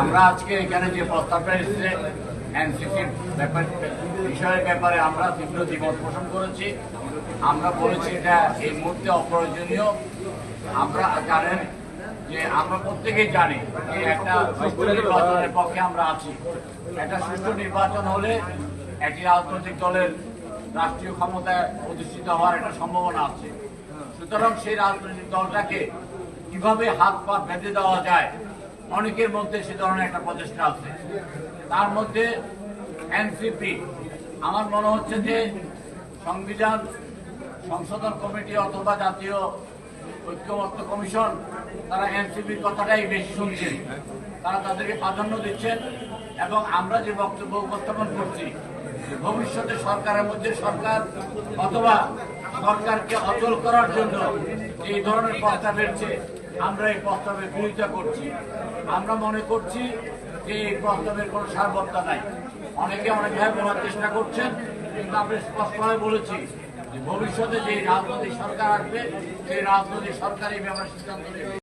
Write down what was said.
আমরা আজকে এখানে যে প্রস্তাবটা এসেছে, এনসিসির ব্যাপার বিষয়ের ব্যাপারে আমরা তীব্র দ্বিমত পোষণ করেছি। আমরা বলেছি এটা এই মুহূর্তে অপ্রয়োজনীয়। আমরা জানেন যে আমরা প্রত্যেকেই জানি যে একটা সুষ্ঠু নির্বাচনের পক্ষে আমরা আছি। একটা সুষ্ঠু নির্বাচন হলে একটি রাজনৈতিক দলের রাষ্ট্রীয় ক্ষমতায় প্রতিষ্ঠিত হওয়ার একটা সম্ভাবনা আছে। সুতরাং সেই রাজনৈতিক দলটাকে কীভাবে হাত পা বেঁধে দেওয়া যায়? অনেকের মধ্যে সে ধরনের একটা প্রচেষ্টা আছে। তার মধ্যে এনসিপি। আমার মনে হচ্ছে যে সংবিধান, সংশোধন কমিটি অথবা জাতীয় ঐক্যমত্য কমিশন, তারা এনসিপির কথাটাই বেশি শুনছেন। তারা তাদেরকে প্রাধান্য দিচ্ছেন এবং আমরা যে বক্তব্য উপস্থাপন করছি, ভবিষ্যতে সরকারের মধ্যে সরকার অথবা সরকারকে অচল করার জন্য এই ধরনের প্রস্তাব এসছে। আমরা এই প্রস্তাবের বিরোধিতা করছি। আমরা মনে করছি যে এই প্রস্তাবের কোনো সার্বত্তা নাই। অনেকে অনেকভাবে বলার চেষ্টা করছেন, কিন্তু আমি স্পষ্টভাবে বলেছি ভবিষ্যতে যে রাজনৈতিক সরকার আসবে, সেই রাজনৈতিক সরকার এই সিদ্ধান্ত নেবে।